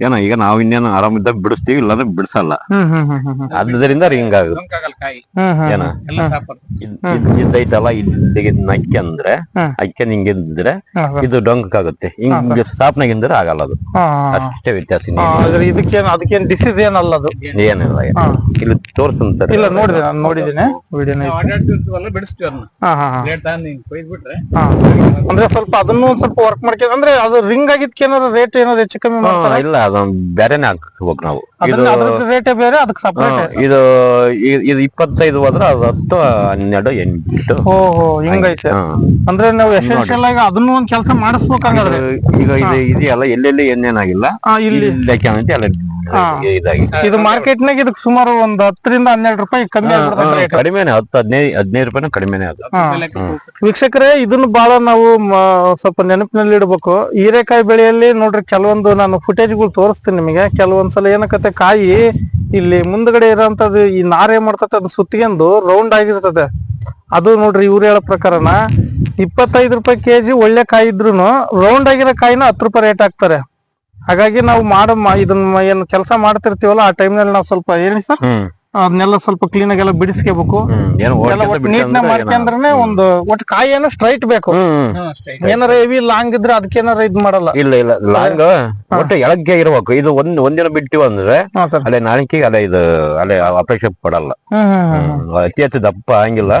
ಏನೋ ಈಗ ನಾವ್ ಇನ್ನೇನು ಆರಾಮಿದ್ದಾಗ ಬಿಡಿಸ್ತೀವಿ ಇಲ್ಲಾಂದ್ರೆ ಬಿಡಿಸಲ್ಲ. ಅದ್ರಿಂದ ಹ್ಮ್ ಏನ? ಇದ್- ಇದ್- ಇದ್ದೈತಲ್ಲ. ಅಕ್ಕಿ ಹಿಂಗಿದ್ರೆ ಇದು ಡೊಂಕ್ ಆಗುತ್ತೆ ಹಿಂಗ್ ಸಾಪ್ನಾಗಿಂದ್ರೆ ಆಗಲ್ಲ ಅದು. ಅಷ್ಟೇ ವ್ಯತ್ಯಾಸ ಇದಕ್ಕೇನು ಅದಕ್ಕೇನು ಆದ್ರೆ ಇದಕ್ಕೇನ್ ಅದಕ್ಕೇನ್ ಡಿಸೀಸ್ ಏನಲ್ಲ ಅದು? ಏನಿಲ್ಲ ಏನು. ಇಲ್ಲಿ. ತೋರ್ಸಂತಾರೆ ಇಲ್ಲ ನೋಡಿದೆ ನಾನು ನೋಡಿದ್ದೀನಿ ಅಂದ್ರೆ ಸ್ವಲ್ಪ ಅದನ್ನು ಒಂದ್ ಸ್ವಲ್ಪ ವರ್ಕ್ ಮಾಡ್ಕೊಂಡು ಅಂದ್ರೆ ಅದು ರಿಂಗ್ ಆಗಿದ್ಕೆ ಏನಾದ್ರು ರೇಟ್ ಏನಾದ್ರು ಹೆಚ್ಚು ಕಮ್ಮಿ ಮಾಡ್ತಾರೆ? ಇಲ್ಲ ಅದನ್ನ ಬೇರೆನೆ ಹಾಕ್ಬೇಕು ನಾವು. ಇದು ಅದ್ರ ರೇಟೇ ಬೇರೆ ಅದಕ್ಕೆ ಸಪ್ರೇಟ್ ಇದು ಇದು ಇಪ್ಪತ್ತೈದು ಹೋದ್ರೆ ಅದು ಹತ್ತು ಹನ್ನೆರಡು ಎಂಟು. ಓಹೋ ಹಿಂಗೈತೆ. ಅಂದ್ರೆ ನಾವು ಎಸೆನ್ಷಿಯಲ್ ಆಗಿ ಅದನ್ನು ಒಂದ್ ಕೆಲಸ ಮಾಡಿಸ್ಬೇಕಾಗಂದ್ರೆ ಈಗ ಇದು ಇದೆಯಲ್ಲ ಎಲ್ಲೆಲ್ಲಿ ಏನೇನಾಗಿಲ್ಲ ಇಲ್ಲಿ. ಲೆಕ್ಕ ಅಂತ ಎಲ್ಲ. ಇದಾಗಿ ಇದು ಮಾರ್ಕೆಟ್ ನಾಗ ಇದಕ್ಕೆ ಸುಮಾರು ಒಂದ್ ಹತ್ತರಿಂದ ಹನ್ನೆರಡು ರೂಪಾಯಿ ಕಮ್ಮಿ ಆಗ್ಬಿಡ್ತದೆ ಕಡಿಮೆನೆ ಹತ್ತು ಹದಿನೈದು ಹದಿನೈದು ರೂಪಾಯಿನ ಕಡಿಮೆನೆ ಅದು. ವೀಕ್ಷಕರೇ ಇದನ್ನು ಬಹಳ ನಾವು ಮ- ಸ್ವಲ್ಪ ನೆನಪಿನಲ್ಲಿ ಇಡಬೇಕು. ಹೀರೆಕಾಯಿ ಬೆಳೆಯಲ್ಲಿ ನೋಡ್ರಿ ಕೆಲವೊಂದು ನಾನು ಫುಟೇಜ್ಗಳು ತೋರಿಸ್ತೀನಿ ನಿಮಗೆ. ಕೆಲವೊಂದ್ಸಲ ಏನಕತ್ತೆ ಕಾಯಿ ಇಲ್ಲಿ ಮುಂದ್ಗಡೆ ಇರೋಂಥದ್ದು ಈ ನಾರ್ ಏನ್ ಮಾಡ್ತತೆ ಅದು ಸುತ್ತಿಗೆಂದು ರೌಂಡ್ ಆಗಿರ್ತದೆ. ಅದು ನೋಡ್ರಿ ಇವ್ರು ಹೇಳೋ ಪ್ರಕಾರನ ಇಪ್ಪತ್ತೈದು ರೂಪಾಯಿ ಕೆಜಿ ಒಳ್ಳೆ ಕಾಯಿ ಇದ್ರು ರೌಂಡ್ ಆಗಿರೋ ಕಾಯಿನ ಹತ್ತು ರೂಪಾಯಿ ರೇಟ್ ಹಾಕ್ತಾರೆ. ಹಾಗಾಗಿ ನಾವು ಮಾಡೋ ಇದನ್ ಇದನ್ನ ಏನು ಕೆಲಸ ಮಾಡ್ತಿರ್ತೀವಲ್ಲ ಆ ಟೈಮ್ನಲ್ಲಿ ನಾವು ಸ್ವಲ್ಪ ಹೇಳಿ ಸರ್. ಅದನ್ನೆಲ್ಲ ಸ್ವಲ್ಪ ಕ್ಲೀನ್ ಆಗಿ ಎಲ್ಲ ಬಿಡಿಸ್ಕೋಬೇಕು ನೀಟ್ನ ಮಾಡ್ಕೊಂಡ್ರೆ ಒಂದು ಒಟ್ಟು ಕಾಯಿ ಏನೋ? ಸ್ಟ್ರೈಟ್ ಬೇಕು. ಏನಾರ ಹೆವಿ ಲಾಂಗ್ ಇದ್ರೆ ಅದಕ್ಕೇನಾರ ಇದ್ ಮಾಡಲ್ಲ. ಇಲ್ಲ ಇಲ್ಲ. ಲಾಂಗ್ ಒಟ್ಟು ಎಳಗ್ಗೆ ಇರಬೇಕು. ಇದು ಒಂದ್ ಒಂದಿನ ಬಿಟ್ಟಿವ ಅಂದ್ರೆ ಅಲ್ಲೇ ನಾಳಿಕೆ ಅಲ್ಲೇ ಇದು ಅಲ್ಲೇ ಅಪೇಕ್ಷೆ ಪಡಲ್ಲ ಅತಿ ಹೆಚ್ಚು ದಪ್ಪ ಹಂಗಿಲ್ಲ.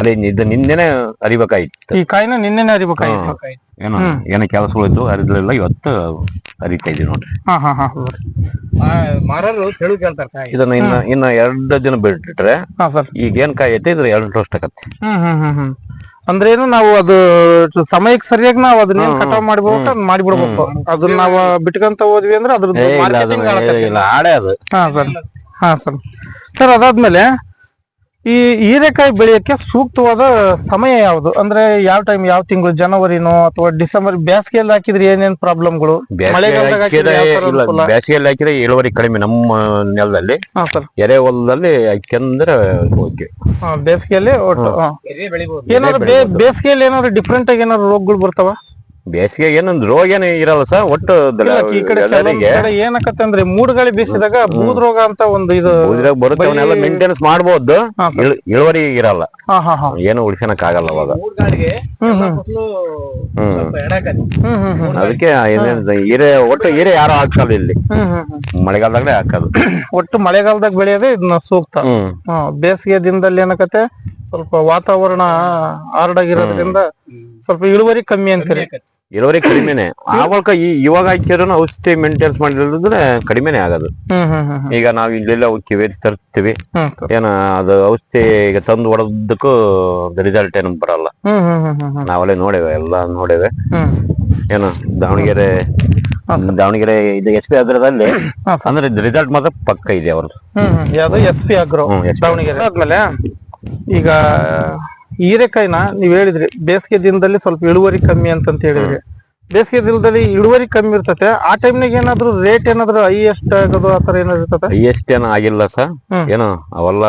ಅದೇ ಇದು ನಿನ್ನೆನೆ ಅರಿಬೇಕಾಯ್ತು. ಈ ಕಾಯಿನ ನಿನ್ನೆನೆ ಅರಿಬೇಕಾಯ್ತು. ಏನೋ ಏನೋ ಕೆಲಸಗಳಿದ್ದು ಅರಿದ್ಲಿಲ್ಲ. ಇವತ್ತು ಅರಿತಾ ಇದೀವಿ ನೋಡ್ರಿ ಹಾ ಹಾ ಹಾ. ಮಾರರು ತೆಳು ಕೇಳ್ತಾರ ಇದನ್ನ ಇನ್ನ ಇನ್ನ ಎರಡು ದಿನ ಬಿಟ್ಬಿಟ್ರೆ ಹಾ ಸರ್. ಈಗ ಏನ್ ಕಾಯಿ ಐತೆ ಇದ್ರ ಎರಡು ಲಕ್ಷ ಆಗತ್ತೆ. ಹ್ಮ್ ಹ್ಮ್ ಹ್ಮ್ ಹ್ಮ್. ಅಂದ್ರೆ ಏನು ನಾವು ಅದು ಸಮಯಕ್ಕೆ ಸರಿಯಾಗಿ ನಾವು ಅದನ್ನ ಕಟಾವ್ ಮಾಡ್ಬೇಕು ಅದ್ ಮಾಡ್ಬಿಡ್ಬೇಕು. ಅದನ್ನ ನಾವು ಬಿಟ್ಕಂತ ಹೋದ್ವಿ ಅಂದ್ರೆ ಅದ್ರ ಆಡೆ ಅದು. ಹಾ ಸರ್. ಹಾ ಸರ್. ಸರ್ ಅದಾದ್ಮೇಲೆ ಈ ಹೀರೆಕಾಯಿ ಬೆಳೆಯಕ್ಕೆ ಸೂಕ್ತವಾದ ಸಮಯ ಯಾವುದು? ಅಂದ್ರೆ ಯಾವ ಟೈಮ್ ಯಾವ ತಿಂಗಳು? ಜನವರಿನೋ ಅಥವಾ ಡಿಸೆಂಬರ್ ಬೇಸಿಗೆಯಲ್ಲಿ ಹಾಕಿದ್ರೆ ಏನೇನ್ ಪ್ರಾಬ್ಲಮ್ಗಳು? ಬೇಸಿಗೆಯಲ್ಲಿ ಹಾಕಿದ್ರೆ ಇಳುವರಿ ಕಡಿಮೆ ನಮ್ಮ ನೆಲದಲ್ಲಿ. ಹಾ ಸರ್. ಎರೆ ಹೊಲದಲ್ಲಿ ಹಾಕಂದ್ರೆ ಓಕೆ. ಬೇಸಿಗೆಯಲ್ಲಿ ಏನಾದ್ರು ಬೇಸಿಗೆಯಲ್ಲಿ ಏನಾದ್ರು ಡಿಫ್ರೆಂಟ್ ಆಗಿ ಏನಾದ್ರು ರೋಗಗಳು ಬರ್ತಾವ? ಬೇಸಿಗೆ ಏನೊಂದ್ ರೋಗ ಏನು ಇರಲ್ಲ ಸರ್ ಒಟ್ಟು ಈ ಕಡೆ ಕೆಲವೊಂದ್ ಕಡೆ ಏನಾಕತ್ತೆ ಅಂದ್ರೆ ಮೂಡುಗಾಳಿ ಬೀಸಿದಾಗ ಬೂದ್ ರೋಗ ಅಂತ ಒಂದು ಇದು ಇದ್ರಾಗ ಬರುತ್ತೆ ಅವನ್ನೆಲ್ಲ ಮೇಂಟೆನೆನ್ಸ್ ಮಾಡ್ಬೋದು. ಇಳುವರಿ ಇರಲ್ಲ. ಹಾ ಹಾ ಹಾ. ಏನು ಉಳಿಸನಕ್ ಆಗಲ್ಲ ಅವಾಗ. ಹ್ಮ್ ಅದಕ್ಕೆ ಹಿರೇ ಹೀರೆ ಒಟ್ಟು ಹೀರೆ ಯಾರು ಹಾಕಲ್ಲ ಇಲ್ಲಿ? ಹ್ಮ್ ಹ್ಮ್ ಹ್ಮ್. ಮಳೆಗಾಲದಾಗಲೇ ಹಾಕೋದು. ಒಟ್ಟು ಮಳೆಗಾಲದಾಗ ಬೆಳೆಯೋದೇ ಇದನ್ನ ಸೂಕ್ತ. ಹ್ಮ್. ಹಾ, ಬೇಸಿಗೆ ದಿನದಲ್ಲಿ ಏನಕತ್ತೆ ಸ್ವಲ್ಪ ವಾತಾವರಣ ಹಾರ್ಡಾಗಿರೋದ್ರಿಂದ ಸ್ವಲ್ಪ ಇಳುವರಿ ಕಮ್ಮಿ ಅಂತೀರಿ. ಇಳುವರಿ ಕಡಿಮೆನೆ. ಆವಾಗ ಈ ಇವಾಗ ಹಾಕಿರೋ ಔಷಧಿ ಮೇಂಟೆನ್ಸ್ ಮಾಡಿರೋದ್ರೆ ಕಡಿಮೆನೆ ಆಗೋದು. ಈಗ ನಾವ್ ಇಲ್ಲೆಲ್ಲ ಹೋಗ್ತೀವಿ ತರ್ತೀವಿ. ಏನ ಅದು ಔಷಧಿ ಈಗ ತಂದು ಹೊಡೆದಕ್ಕೂ ರಿಸಲ್ಟ್ ಏನು ಬರಲ್ಲ. ನಾವಲ್ಲೇ ನೋಡೇವೆ ಎಲ್ಲ ನೋಡೇವೆ. ಏನ ದಾವಣಗೆರೆ ದಾವಣಗೆರೆ ಇದು ಎಸ್ ಪಿ ಸರ್. ಅಂದ್ರೆ ರಿಸಲ್ಟ್ ಮಾತ್ರ ಪಕ್ಕ ಇದೆ ಅವ್ರದ್ದು. ಯಾವ್ದು ಎಸ್ ಪಿ ಆಗ್ರೋ ದಾವಣಗೆರೆ. ಆದ್ಮೇಲೆ ಈಗ ಹೀರೆಕಾಯಿನ ನೀವ್ ಹೇಳಿದ್ರಿ ಬೇಸಿಗೆ ದಿನದಲ್ಲಿ ಸ್ವಲ್ಪ ಇಳುವರಿ ಕಮ್ಮಿ ಅಂತಂತ ಹೇಳಿದ್ರಿ. ಬೇಸಿಗೆ ದಿನದಲ್ಲಿ ಇಳುವರಿ ಕಮ್ಮಿ ಇರ್ತತೆ ಆ ಟೈಮ್ನಾಗ ಏನಾದ್ರು ರೇಟ್ ಏನಾದ್ರು ಹೈಯೆಸ್ಟ್ ಆಗೋದು ಆತರ ಏನಾದ್ರು ಇರ್ತದೆ ಹೈಯೆಸ್ಟ್ ಏನೋ ಆಗಿಲ್ಲ ಸರ್. ಏನೋ ಅವೆಲ್ಲ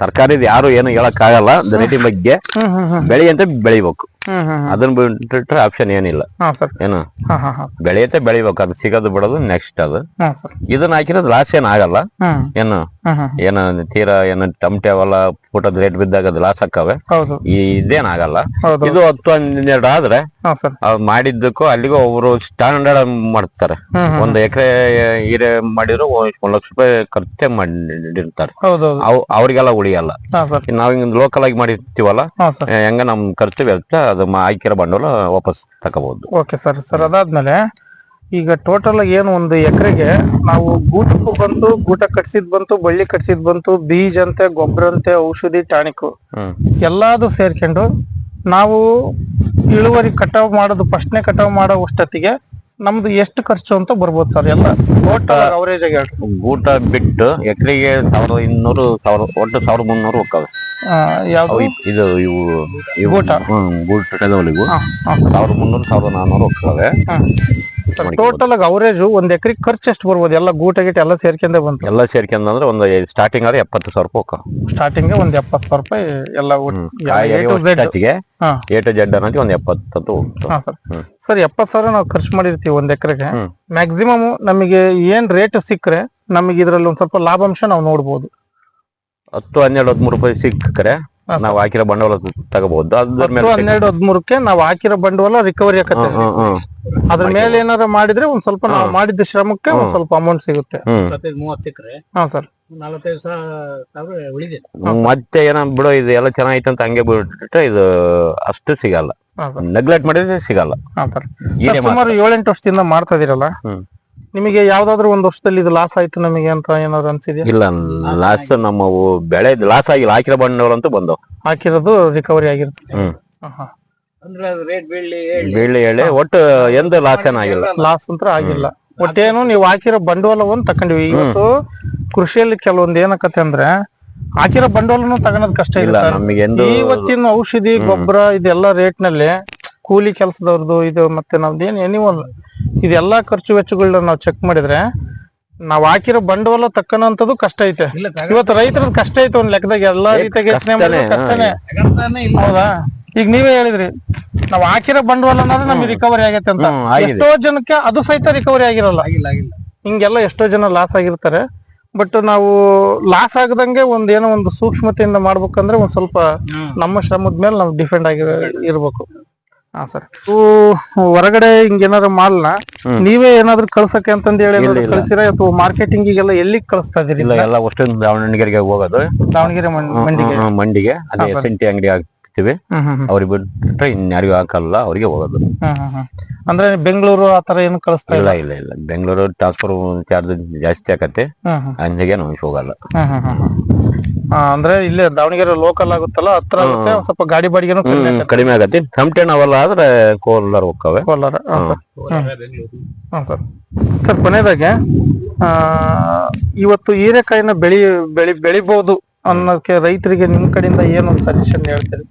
ತರಕಾರಿ ಯಾರು ಏನು ಹೇಳಕ್ ಆಗಲ್ಲ ರೇಟಿನ ಬಗ್ಗೆ ಬೆಳೆ ಅಂತ ಬೆಳಿಬೇಕು. ಅದನ್ನ ಬಿಟ್ರೆ ಆಪ್ಷನ್ ಏನಿಲ್ಲ. ಏನು? ಬೆಳೆಯತ್ತೆ ಬೆಳಿಬೇಕು. ಅದು ಸಿಗೋದು ಬಿಡೋದು ನೆಕ್ಸ್ಟ್ ಅದು. ಇದನ್ನ ಹಾಕಿರೋದು ಲಾಸ್ ಏನ್ ಆಗಲ್ಲ. ಏನು? ಏನ ತೀರಾ ಏನು ಟಮಟೆ ಅವೆಲ್ಲ ಫೋಟೋದ್ ರೇಟ್ ಬಿದ್ದಾಗ ಅದು ಲಾಸ್ ಆಕ್ಕವೆ ಈ ಇದೇನ್ ಆಗಲ್ಲ. ಇದು ಹತ್ತು ಹನ್ನೆರಡು ಆದ್ರೆ ಮಾಡಿದ್ದಕ್ಕೂ ಅಲ್ಲಿಗೂ ಒಬ್ರು ಸ್ಟ್ಯಾಂಡರ್ಡ್ ಮಾಡ್ತಾರೆ. ಒಂದು ಎಕರೆ ಹೀರೆ ಮಾಡಿದ್ರು ಒಂದ್ ಲಕ್ಷ ರೂಪಾಯಿ ಖರ್ಚೆ ಮಾಡಿರ್ತಾರೆ. ಅವ್ರಿಗೆಲ್ಲ ಉಳಿಯಲ್ಲ. ನಾವ್ ಹಿಂಗ್ ಲೋಕಲ್ ಆಗಿ ಮಾಡಿರ್ತೀವಲ್ಲ ಹೆಂಗ ನಮ್ ಖರ್ಚು ವೆಚ್ಚ ಅದು ಹಾಕಿರೋ ಬಂಡವಾಳ ವಾಪಸ್ ತಗೋಬಹುದು. ಓಕೆ ಸರ್ ಸರ್ ಅದಾದ್ಮೇಲೆ ಈಗ ಟೋಟಲ್ ಏನು ಒಂದು ಎಕರೆಗೆ ನಾವು ಗೂಟಕ್ಕೂ ಬಂತು ಗೂಟ ಕಟ್ಸಿದ್ ಬಂತು ಬಳ್ಳಿ ಕಟ್ಸಿದ್ ಬಂತು ಬೀಜ ಅಂತೆ ಗೊಬ್ಬರ ಅಂತೆ ಔಷಧಿ ಟಾಣಿಕು ಎಲ್ಲಾದು ಸೇರ್ಕೊಂಡು ನಾವು ಇಳುವರಿ ಕಟಾವ್ ಮಾಡೋದು ಫಸ್ಟ್ನೇ ಕಟಾವ್ ಮಾಡೋ ಅಷ್ಟೊತ್ತಿಗೆ ನಮ್ದು ಎಷ್ಟು ಖರ್ಚು ಅಂತ ಬರ್ಬೋದು ಸರ್ ಎಲ್ಲ? ಟೋಟಲ್ ಅವರೇಜ್ ಆಗಿ ಗೂಟ ಬಿಟ್ಟು ಎಕರೆಗೆ ಸಾವಿರದ ಇನ್ನೂರು ಸಾವಿರ ಒಟ್ಟು ಸಾವಿರದ ಮುನ್ನೂರು ಹೋಗ್ತವೆ ಆ, ಯಾವ್ದು? ಇದ್- ಇವು ಇವು ಗೂಟ. ಗೂಟ ಇದಾವಲ್ಲ ಇವು. ಸಾವಿರದ ಮುನ್ನೂರು ಸಾವಿರದ ನಾನ್ನೂರು ಹೋಗ್ತವೆ. ಟೋಟಲ್ ಆಗಿ ಅವರೇಜ್ ಒಂದ್ ಎಕರೆ ಖರ್ಚು ಎಷ್ಟು ಬರ್ಬೋದು? ಎಲ್ಲ ಗೂಟ ಗೀಟ ಎಲ್ಲ ಸೇರ್ಕೊಂಡೆ ಬಂತು. ಎಲ್ಲ ಸೇರ್ಕೊಂಡ್ರೆ ಒಂದು ಸ್ಟಾರ್ಟಿಂಗ್ ಆದ್ರೆ ಎಪ್ಪತ್ತು ಸಾವಿರ ರೂಪಾಯಿ ಸ್ಟಾರ್ಟಿಂಗ್ ಒಂದ್ ಎಪ್ಪತ್ತು ಸಾವಿರ ರೂಪಾಯಿ ಎಲ್ಲ ಒಟ್ಟು ಕಾಯಿ A to Z. ಅಷ್ಟೊತ್ತಿಗೆ ಹಾ. ಎ ಟು ಜೆಡ್ ಅನ್ನೋದು ಒಂದು ಎಪ್ಪತ್ತು ಸರ್. ಹ್ಮ್. ಸರ್ ಎಪ್ಪತ್ ಸಾವಿರ ನಾವು ಖರ್ಚು ಮಾಡಿರ್ತೀವಿ ಒಂದ್ ಎಕರೆಗೆ. ಮ್ಯಾಕ್ಸಿಮಮ್ ನಮಗೆ ಏನ್ ರೇಟ್ ಸಿಕ್ಕರೆ ನಮಗೆ ಇದರಲ್ಲಿ ಒಂದ್ ಸ್ವಲ್ಪ ಲಾಭಾಂಶ ನಾವು ನೋಡ್ಬೋದು. ಹತ್ತು ಹನ್ನೆರಡು ಹದಿಮೂರು ರೂಪಾಯಿ ಸಿಕ್ಕರೆ. ನಾವು ಹಾಕಿರೋ ಬಂಡವಾಳ ತಗೋಬಹುದು. ಅದ್ರ ಹತ್ತು ಮೇಲೆ ಹನ್ನೆರಡು ಹದಿಮೂರಕ್ಕೆ ನಾವು ಹಾಕಿರೋ ಬಂಡವಾಳ ರಿಕವರಿ ಆಕತ್ತೆ ಹ್ಮ್, ಹ್ಮ್, ಹ್ಮ್. ಅದ್ರ ಮೇಲೆ ಏನಾರ ಮಾಡಿದ್ರೆ ಒಂದ್ ಸ್ವಲ್ಪ ನಾವು. ಮಾಡಿದ ಶ್ರಮಕ್ಕೆ ಒಂದ್ ಸ್ವಲ್ಪ ಅಮೌಂಟ್ ಸಿಗುತ್ತೆ. ಹ್ಮ್. ಇಪ್ಪತ್ತೈದು ಮೂವತ್ತು ಸಿಕ್ಕರೆ ಹಾ ಸರ್ ನಲವತ್ತೈದು ಸಾವಿರ ಉಳಿದಿದೆ. ಮತ್ತೆ ಏನೋ ಬಿಡೋ ಇದು ಎಲ್ಲ ಚೆನ್ನಾಗಿತ್ತು ಅಂತ ಹಂಗೆ ಬಿಟ್ಬಿಟ್ರೆ ಇದು ಅಷ್ಟು ಸಿಗಲ್ಲ. ಹಾ ಸರ್ ನೆಗ್ಲೆಕ್ಟ್ ಮಾಡಿದ್ರೆ ಸಿಗಲ್ಲ. ಹಾ ಸರ್ ಸುಮಾರು ಏಳೆಂಟು ವರ್ಷದಿಂದ ಮಾಡ್ತಾ ಇದೀರಲ್ಲ? ಹ್ಮ್. ನಿಮಗೆ ಯಾವ್ದಾದ್ರು ಒಂದ್ ವರ್ಷದಲ್ಲಿ ಇದು ಲಾಸ್ ಆಯ್ತು ನಮಗೆ ಅಂತ ಏನಾದ್ರು ಅನ್ಸಿದ್ಯಾ? ಇಲ್ಲ ಲಾಸ್ ನಮ್ಮ ಬೆಳೆ ಲಾಸ್ ಆಗಿಲ್ಲ. ಹಾಕಿರೋ ಬಂಡವಾಳ ಅಂತೂ ಬಂದವು ಹಾಕಿರೋದು ರಿಕವರಿ ಆಗಿರುತ್ತೆ. ಹ್ಮ್. ಅಂದ್ರೆ ಅದು ರೇಟ್ ಬೀಳ್ಲಿ ಬೀಳಿ ಹೇಳಿ ಒಟ್ಟು ಎಂದ ಲಾಸ್ ಏನಾಗಿಲ್ಲ ಲಾಸ್ ಅಂತ ಆಗಿಲ್ಲ. ಒಟ್ಟೇನು ನೀವು ಹಾಕಿರೋ ಬಂಡವಾಳವನ್ನು ತಕೊಂಡಿವಿ ಇವತ್ತು ಕೃಷಿಯಲ್ಲಿ ಕೆಲವೊಂದ್ ಏನಕತೆ ಅಂದ್ರೆ ಹಾಕಿರೋ ಬಂಡವಾಳನು ತಗೊಳೋದ್ ಕಷ್ಟ ಇಲ್ಲ ಇಲ್ಲ ನಮಗೆ ಎಂದು ಇವತ್ತಿನ ಔಷಧಿ ಗೊಬ್ಬರ ಇದೆಲ್ಲ ರೇಟ್ನಲ್ಲಿ ಕೂಲಿ ಕೆಲಸದವ್ರದ್ದು ಇದು ಮತ್ತೆ ನಮ್ದೇನ್ ಎನಿ ಒಂದು ಇದೆಲ್ಲಾ ಖರ್ಚು ವೆಚ್ಚಗಳನ್ನ ನಾವು ಚೆಕ್ ಮಾಡಿದ್ರೆ ನಾವ್ ಹಾಕಿರೋ ಬಂಡವಾಳ ತಕ್ಕನಂತದ್ದು ಕಷ್ಟ ಐತೆ. ಇವತ್ತು ರೈತರ ಕಷ್ಟ ಐತೆ ಒಂದ್ ಲೆಕ್ಕದಾಗ ಎಲ್ಲಾ ರೀತಿಯಾಗಿ ಯೋಚನೆ ಮಾಡಿದ್ರೆ ಕಷ್ಟನೇ, ಹೌದಾ? ಈಗ ನೀವೇ ಹೇಳಿದ್ರಿ ನಾವ್ ಹಾಕಿರೋ ಬಂಡವಾಳ ಅನ್ನೋದು ನಮ್ಗೆ ರಿಕವರಿ ಆಗತ್ತೆ ಅಂತ. ಎಷ್ಟೋ ಜನಕ್ಕೆ ಅದು ಸಹಿತ ರಿಕವರಿ ಆಗಿರಲ್ಲ. ಹಿಂಗೆಲ್ಲ ಎಷ್ಟೋ ಜನ ಲಾಸ್ ಆಗಿರ್ತಾರೆ. ಬಟ್ ನಾವು ಲಾಸ್ ಆಗದಂಗೆ ಒಂದ್ ಏನೋ ಒಂದು ಸೂಕ್ಷ್ಮತೆಯಿಂದ ಮಾಡ್ಬೇಕಂದ್ರೆ ಒಂದ್ ಸ್ವಲ್ಪ ನಮ್ಮ ಶ್ರಮದ ಮೇಲೆ ನಾವು ಡಿಪೆಂಡ್ ಆಗಿ ಇರ್ಬೇಕು. ಹಾ ಸರ್. ಹೊರಗಡೆ ಹಿಂಗೇನಾದ್ರು ಮಾಲ್ನ. ನೀವೇ ಏನಾದ್ರು ಕಳ್ಸಕ್ಕೆ ಅಂತಂದ ಹೇಳಿ. ಕಳ್ಸಿರ? ಅಥವಾ ಮಾರ್ಕೆಟಿಂಗಿಗೆಲ್ಲ ಎಲ್ಲಿ ಕಳಿಸ್ತಾ ಇದ್ದೀರಿ ಇಲ್ಲ ಎಲ್ಲ ಅಷ್ಟು ದಾವಣಗೆರೆಗೆ ಹೋಗೋದು. ದಾವಣಗೆರೆ ಮಂಡಿಗೆ ಮಂಡಿಗೆ ಅದೇ ಸರ್. ಅಂಗಡಿ ಹಾಕ್ತಿವಿ. ಅವ್ರಿಗೆ ಬಿಟ್ರೆ ಇನ್ಯಾರಿಗೂ ಹಾಕಲ್ಲ ಅವ್ರಿಗೆ ಹೋಗೋದು. ಅಂದ್ರೆ ಬೆಂಗಳೂರು ಆತರ ಏನು ಕಳಿಸ್ತಾ ಇಲ್ಲ? ಇಲ್ಲ ಇಲ್ಲ ಬೆಂಗಳೂರು ಟ್ರಾನ್ಸ್ಫರ್ ಚಾರ್ಜ್ ಜಾಸ್ತಿ ಆಗತ್ತೆ ಹಂಗೆ ನಾವು ಹೋಗಲ್ಲ. ಅಂದ್ರೆ ಇಲ್ಲೇ ದಾವಣಗೆರೆ ಲೋಕಲ್ ಆಗುತ್ತಲ್ಲ ಹತ್ರ ಆಗುತ್ತೆ ಸ್ವಲ್ಪ ಗಾಡಿ ಬಾಡಿಗೆನೂ ಕಡಿಮೆ ಆಗುತ್ತೆ. ಕಡಿಮೆ ಆಗತ್ತೆ ಟಮಟೆ ನಾವೆಲ್ಲ ಆದ್ರೆ ಕೋಲಾರ ಹೋಗ್ತವೆ ಕೋಲಾರ ಹಾ. ಸರ್. ಹಾ ಸರ್ ಸರ್ ಕೊನೆಯದಾಗೆ ಆ ಇವತ್ತು ಹೀರೆಕಾಯಿನ ಬೆಳಿ ಬೆಳಿ ಬೆಳಿಬಹುದು ಅನ್ನೋಕೆ ರೈತರಿಗೆ ನಿಮ್ ಕಡೆಯಿಂದ ಏನೊಂದು ಸಜೆಷನ್ ಹೇಳ್ತೀರಿ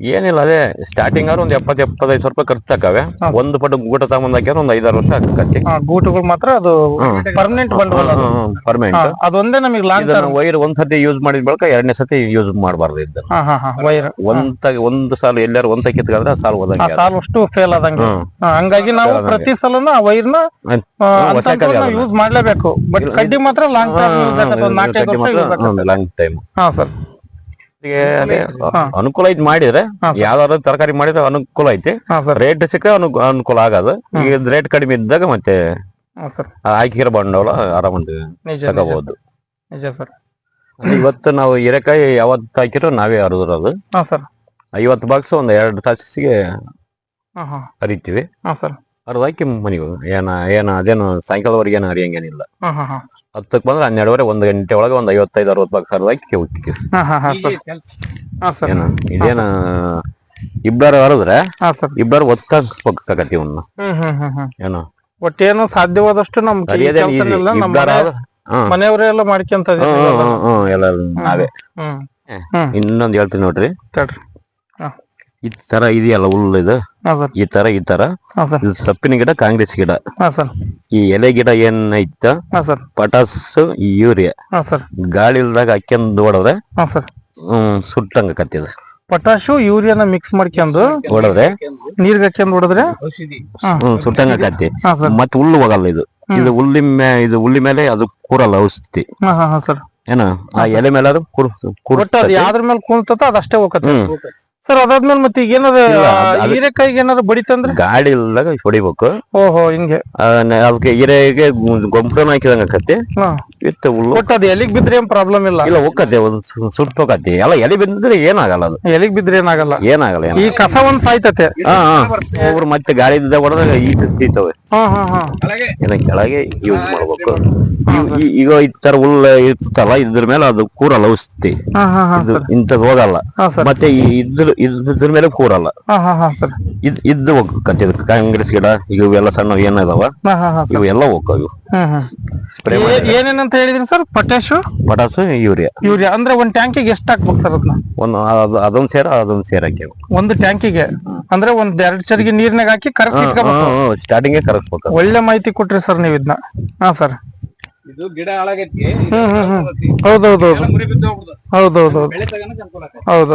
ಏನಿಲ್ಲ ಅದೇ ಸ್ಟಾರ್ಟಿಂಗ್ ಆದ್ರೆ ಒಂದ್ ಎಪ್ಪತ್ ಎಪ್ಪತ್ತೈದು ಸಾವಿರ ರೂಪಾಯಿ ಖರ್ಚು ಆಕವೆ ಒಂದು ಪಟ್ಟು ಗೂಟ ತಗೊಂಡ್ ಹಾಕ್ಯಾರ ಒಂದ್ ಐದಾರು ವರ್ಷ ಖರ್ಚಿ. ಆ, ಗೂಟುಗಳು ಮಾತ್ರ ಅದು ಪರ್ಮನೆಂಟ್ ಬಂಡವಾಳ ಅದು. ಪರ್ಮನೆಂಟ್ ಹಾ, ಅದೊಂದೇ ನಮಗೆ ಲಾಂಗ್ ಇದನ್ನ ವೈರ್ ಒಂದ್ ಸತಿ ಯೂಸ್ ಮಾಡಿದ ಬಳಿಕ ಎರಡನೇ ಸತಿ ಯೂಸ್ ಮಾಡಬಾರ್ದು ಇದನ್ನ. ಹಾ ಹಾ ಹಾ ವೈರ್ ಒಂದ್ ತ- ಒಂದು ಸಾಲ ಎಲ್ಲಾರು ಒಂದ್ ತಕ್ಕಿದ್ರೆ ಸಾಲ ಆ ಹೋದಂಗೆ ಸಾಲ ಅಷ್ಟು ಫೇಲ್ ಆದಂಗೆ. ಹ್ಮ್. ಹಾ, ಹಂಗಾಗಿ ನಾವು ಪ್ರತಿ ಸಲನು ಆ ವೈರ್ನ. ಯೂಸ್ ಮಾಡ್ಲೇಬೇಕು. ಬಟ್ ಕಡ್ಡಿ ಮಾತ್ರ ಲಾಂಗ್ ನಾಲ್ಕೈದು ವರ್ಷ ಯೂಸ್ ಲಾಂಗ್ ಟೈಮ್ ಹಾ ಸರ್. ಅನುಕೂಲ ಐತಿ ಮಾಡಿದ್ರೆ ಯಾವ್ದಾದ್ರು ತರಕಾರಿ ಮಾಡಿದ್ರೆ ಅನುಕೂಲ ಐತಿ. ರೇಟ್ ಸಿಕ್ಕ ಅನು- ಅನುಕೂಲ ಆಗದು. ಈಗ ರೇಟ್ ಕಡಿಮೆ ಇದ್ದಾಗ ಮತ್ತೆ ಹಾಕಿರೋ ಬಂಡವಾಳ ಆರಾಮ ನಿಜ ನಿಜ ತಗೋಬಹುದು ಇವತ್ತು ನಾವು ಹೀರೆಕಾಯಿ ಯಾವತ್ತು ಹಾಕಿರೋ ನಾವೇ ಸರ್. ಐವತ್ತು ಬಾಕ್ಸ್ ಒಂದ್ ಎರಡು ತಾಸಿಗೆ ಹರಿತೀವಿ. ಹರಿದು ಹಾಕಿ ಮನೆಗೆ. ಏನ ಏನ ಅದೇನು ಸಾಯಂಕಾಲವರೆಗೆ ಏನು ಹರಿಯಂಗೇನಿಲ್ಲ ಹತ್ತಕ್ಕೆ ಬಂದ್ರೆ ಹನ್ನೆರಡುವರೆ ಒಂದ್ ಗಂಟೆ ಒಳಗೆ ಒಂದ್ ಐವತ್ತೈದು ಅರವತ್ತು ಬಾಕ್ಸ್ ಹರಿದು ಹಾಕಿ ಹೋಗ್ತೀವಿ ಹಾ ಹಾ ಹಾ ಸರ್. ಹಾ ಸರ್. ಏನು ಇದೇನ ಇಬ್ಬರು ಹರಿದ್ರೆ ಹಾ ಸರ್. ಇಬ್ಬರು ಒತ್ತಾಗತ್ತಿ ಇವನ್ನ ಹ್ಮ್ ಹ್ಮ್ ಹ್ಮ್ ಹ್ಮ್. ಏನು? ಒಟ್ಟೇನು ಸಾಧ್ಯವಾದಷ್ಟು ನಮ್ ಕೈ ಹರಿಯೋದೇ ಈಸಿ ಕೆಲ್ಸನೆಲ್ಲ ನಮ್ಮ ಇಬ್ಬರ ಮನೆ- ಮನೆಯವರೆಲ್ಲ ಮಾಡ್ಕೊಂತ. ಎಲ್ಲ ನಾವೇ ಹ್ಮ್ ಹ್ಮ್. ಹ್ಮ್ ಇನ್ನೊಂದ್ ಹೇಳ್ತೀನಿ ನೋಡ್ರಿ. ತಡ್ರಿ. ಈ ತರ ಇದೆಯಲ್ಲ ಹುಲ್ಲು ಇದು? ಈ ತರ ಈ ತರ? ಇದು ಸೊಪ್ಪಿನ ಗಿಡ ಕಾಂಗ್ರೆಸ್ ಗಿಡ. ಹಾ ಸರ್. ಈ ಎಲೆ ಗಿಡ ಏನ್ ಐತ ಹಾ ಸರ್. Potash urea. ಹಾ ಸರ್. ಗಾಳಿ ಇಲ್ದಾಗ ಹಾಕ್ಯಂದ್ ಹೊಡೆದ್ರೆ ಹಾ ಸರ್. ಹ್ಮ್ ಸುಟ್ಟಂಗ ಕತ್ತಿದ. ಪಟಾಶು ಯೂರಿಯಾನ ಮಿಕ್ಸ್ ಮಾಡ್ಕೊಂಡು ಹೊಡೆದ್ರೆ ನೀರ್ಗೆ ಹಾಕೊಂಡು ಹೊಡೆದ್ರೆ ಸುಟ್ಟಂಗ ಕತ್ತಿ. ಮತ್ತೆ ಹುಲ್ಲು ಹೋಗಲ್ಲ ಇದು. ಇದು ಹುಲ್ಲಿ ಇದು ಹುಲ್ಲಿ ಮೇಲೆ ಅದು ಕೂರಲ್ಲ ಔಷಧಿ. ಹಾ ಹಾ ಹಾ ಸರ್. ಏನ? ಆ ಎಲೆ ಮೇಲೆ ಅದು ಯಾವ್ದ್ರ ಮೇಲೆ ಕುಂತತ ಅದಷ್ಟೇ ಹೋಗತ್ತೆ. ಸರ್ ಅದಾದ್ಮೇಲೆ ಮತ್ತೆ ಈಗ ಏನದ ಹೀರೆಕಾಯಿಗೆ ಏನಾದ್ರು ಬಡಿತಂದ್ರೆ ಗಾಡಿ ಇಲ್ದಾಗ ಹೊಡಿಬೇಕು. ಓಹೋ ಹಿಂಗೆ. ಅದಕ್ಕೆ ಹೀರೆಗೆ ಗೊಬ್ಬರನ ಹಾಕಿದಂಗ ಆಕತಿ. ಹುಲ್ಲು. ಒಟ್ಟು ಅದು ಎಲಿಗ್ ಬಿದ್ರೆ ಏನ್ ಪ್ರಾಬ್ಲಮ್ ಇಲ್ಲ? ಇಲ್ಲ ಹೋಗತ್ತೆ ಒಂದು ಸುಟ್ಟು ಹೋಗತ್ತೆ ಎಲ್ಲ ಎಲೆ ಬಿದ್ದಿದ್ರೆ ಏನಾಗಲ್ಲ ಅದು. ಎಲಿಗ್ ಬಿದ್ರೆ ಏನಾಗಲ್ಲ? ಏನಾಗಲ್ಲ ಈ ಕಸ ಒಂದ್ ಸಾಯ್ತತೆ. ಒಬ್ರು ಮತ್ತೆ ಗಾಳಿ ಇದ್ದ ಹೊಡೆದಾಗ ಈ ಸಿಗ್ತವೆ ಹಾ ಹಾ ಹಾ. ಕೆಳಗೆ. ಏನ ಕೆಳಗೆ ಯೂಸ್ ಮಾಡ್ಬೇಕು. ಈಗ ಈ ತರ ಹುಲ್ಲ ಇರ್ತಲ್ಲ ಇದ್ರ ಮೇಲೆ ಅದು ಕೂರಲ್ಲ ಔಷಧಿ. ಹಾ ಹಾ ಹಾ ಇಂಥದ್ದು ಹೋಗಲ್ಲ. ಮತ್ತೆ ಈ ಇದ್ರ ಇದ್ರ ಮೇಲೆ ಕೂರಲ್ಲ. ಹಾ ಹಾ ಹಾ ಸರ್. ಇದ್ ಇದ್ದು ಹೋಗತ್ತೆ ಇದಕ್ಕೆ ಕಾಂಗ್ರೆಸ್ ಗಿಡ ಈಗ ಇವೆಲ್ಲ ಸಣ್ಣ ಏನದಾವ ಹಾ ಹಾ ಹಾ ಸರ್. ಇವು ಎಲ್ಲ ಹೋಗ್ತಾವ ಇವು ಹ್ಮ್ ಹ್ಮ್ ಸ್ಪ್ರೇ ಏ- ಮಾಡಿ ಏನೇನಂತ ಹೇಳಿದ್ರಿ sir? Potash? Potash urea. Urea. ಅಂದ್ರೆ ಒಂದ್ ಟ್ಯಾಂಕಿಗೆ ಎಷ್ಟು ಹಾಕ್ಬೇಕು ಸರ್ ಅದನ್ನ? ಒಂದು ಅದು- ಅದೊಂದ್ ಸೇರ ಅದೊಂದ್ ಸೇರ್ ಹಾಕ್ಯಾವ. ಒಂದು ಟ್ಯಾಂಕಿಗೆ? ಅಂದ್ರೆ ಒಂದ್ ಎರಡ್ ಚರಿಗೆ ನೀರ್ನಾಗ ಹಾಕಿ ಕರೆಕ್ಟ್ ಇಟ್ಕೋಬೇಕು. ಸ್ಟಾರ್ಟಿಂಗ್ ಕರಸ್ಬೇಕು ಒಳ್ಳೆ ಮಾಹಿತಿ ಕೊಟ್ರಿ ಸರ್ ನೀವ್ ಇದನ್ನ ಹಾ ಸರ್. ಇದು ಗಿಡ ಹಾಳಾಗೈತಿ ಹ್ಮ್ ಹ್ಮ್ ಹ್ಮ್. ಹೌದೌದೌದು. ಮುರಿ ಬಿದ್ದು ಹೋಗ್ಬಿಡ್ತದೆ ಹೌದೌದೌದು. ಬೆಳೆ ತಗೋಣಕ್ಕೆ ಅನುಕೂಲ ಆಗತ್ತೆ ಹೌದು.